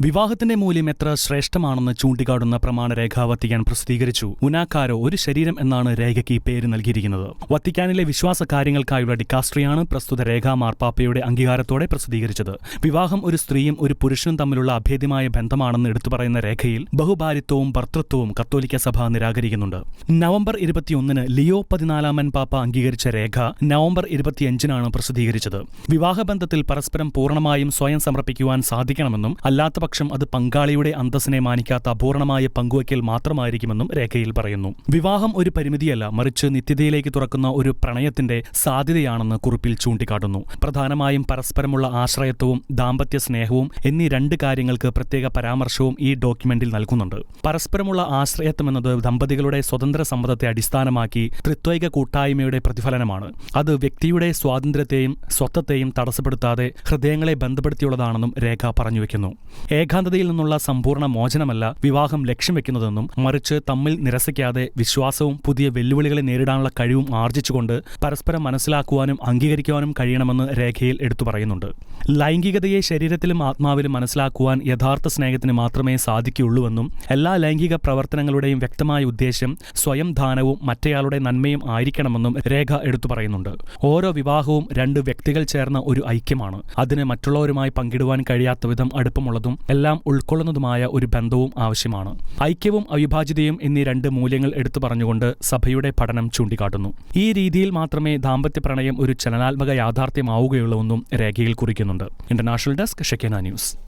വിവാഹത്തിന്റെ മൂല്യം എത്ര ശ്രേഷ്ഠമാണെന്ന് ചൂണ്ടിക്കാട്ടുന്ന പ്രമാണരേഖ വത്തിക്കാൻ പ്രസിദ്ധീകരിച്ചു. ഉനാക്കാരോ ഒരു ശരീരം എന്നാണ് രേഖയ്ക്ക് പേര് നൽകിയിരിക്കുന്നത്. വത്തിക്കാനിലെ വിശ്വാസ കാര്യങ്ങൾക്കായുള്ള ഡിക്കാസ്ട്രിയാണ് പ്രസ്തുത രേഖ മാർപ്പാപ്പയുടെ അംഗീകാരത്തോടെ പ്രസിദ്ധീകരിച്ചത്. വിവാഹം ഒരു സ്ത്രീയും ഒരു പുരുഷനും തമ്മിലുള്ള അഭേദ്യമായ ബന്ധമാണെന്ന് എടുത്തു രേഖയിൽ ബഹുഭാരിത്വവും ഭർത്തൃത്വവും കത്തോലിക്ക സഭ നിരാകരിക്കുന്നുണ്ട്. നവംബർ ഇരുപത്തിയൊന്നിന് ലിയോ പതിനാലാമൻ പാപ്പ അംഗീകരിച്ച രേഖ നവംബർ ഇരുപത്തിയഞ്ചിനാണ് പ്രസിദ്ധീകരിച്ചത്. വിവാഹബന്ധത്തിൽ പരസ്പരം പൂർണമായും സ്വയം സമർപ്പിക്കുവാൻ സാധിക്കണമെന്നും അല്ലാത്ത പക്ഷം അത് പങ്കാളിയുടെ അന്തസ്സിനെ മാനിക്കാത്ത അപൂർണമായ പങ്കുവയ്ക്കൽ മാത്രമായിരിക്കുമെന്നും രേഖയിൽ പറയുന്നു. വിവാഹം ഒരു പരിമിതിയല്ല മറിച്ച് നിത്യതയിലേക്ക് തുറക്കുന്ന ഒരു പ്രണയത്തിന്റെ സാധ്യതയാണെന്ന് കുറിപ്പിൽ ചൂണ്ടിക്കാട്ടുന്നു. പ്രധാനമായും പരസ്പരമുള്ള ആശ്രയത്വവും ദാമ്പത്യ സ്നേഹവും എന്നീ രണ്ട് കാര്യങ്ങൾക്ക് പ്രത്യേക പരാമർശവും ഈ ഡോക്യുമെന്റിൽ നൽകുന്നുണ്ട്. പരസ്പരമുള്ള ആശ്രയത്വം എന്നത് ദമ്പതികളുടെ സ്വതന്ത്ര സമ്മതത്തെ അടിസ്ഥാനമാക്കി ത്രിത്വൈക കൂട്ടായ്മയുടെ പ്രതിഫലനമാണ്. അത് വ്യക്തിയുടെ സ്വാതന്ത്ര്യത്തെയും സ്വത്വത്തെയും തടസ്സപ്പെടുത്താതെ ഹൃദയങ്ങളെ ബന്ധപ്പെടുത്തിയുള്ളതാണെന്നും രേഖ പറഞ്ഞുവെക്കുന്നു ഏകാന്തതയിൽ നിന്നുള്ള സമ്പൂർണ മോചനമല്ല വിവാഹം ലക്ഷ്യം വെക്കുന്നതെന്നും മറിച്ച് തമ്മിൽ നിരസിക്കാതെ വിശ്വാസവും പുതിയ വെല്ലുവിളികളെ നേരിടാനുള്ള കഴിവും ആർജിച്ചുകൊണ്ട് പരസ്പരം മനസ്സിലാക്കുവാനും അംഗീകരിക്കുവാനും കഴിയണമെന്ന് രേഖയിൽ എടുത്തു പറയുന്നുണ്ട്. ലൈംഗികതയെ ശരീരത്തിലും ആത്മാവിലും മനസ്സിലാക്കുവാൻ യഥാർത്ഥ സ്നേഹത്തിന് മാത്രമേ സാധിക്കുകയുള്ളൂവെന്നും എല്ലാ ലൈംഗിക പ്രവർത്തനങ്ങളുടെയും വ്യക്തമായ ഉദ്ദേശ്യം സ്വയം ദാനവും മറ്റേയാളുടെ നന്മയും ആയിരിക്കണമെന്നും രേഖ എടുത്തു പറയുന്നുണ്ട്. ഓരോ വിവാഹവും രണ്ട് വ്യക്തികൾ ചേർന്ന ഒരു ഐക്യമാണ്. അതിന് മറ്റുള്ളവരുമായി പങ്കിടുവാൻ കഴിയാത്ത വിധം അടുപ്പമുള്ളതും എല്ലാം ഉൾക്കൊള്ളുന്നതുമായ ഒരു ബന്ധവും ആവശ്യമാണ്. ഐക്യവും അവിഭാജ്യതയും എന്നീ രണ്ട് മൂല്യങ്ങൾ എടുത്തു പറഞ്ഞുകൊണ്ട് സഭയുടെ പഠനം ചൂണ്ടിക്കാട്ടുന്നു. ഈ രീതിയിൽ മാത്രമേ ദാമ്പത്യ പ്രണയം ഒരു ചലനാത്മക യാഥാർത്ഥ്യമാവുകയുള്ളൂ എന്നും രേഖയിൽ കുറിക്കുന്നുണ്ട്. ഇന്റർനാഷണൽ ഡെസ്ക് ഷെക്കേന ന്യൂസ്.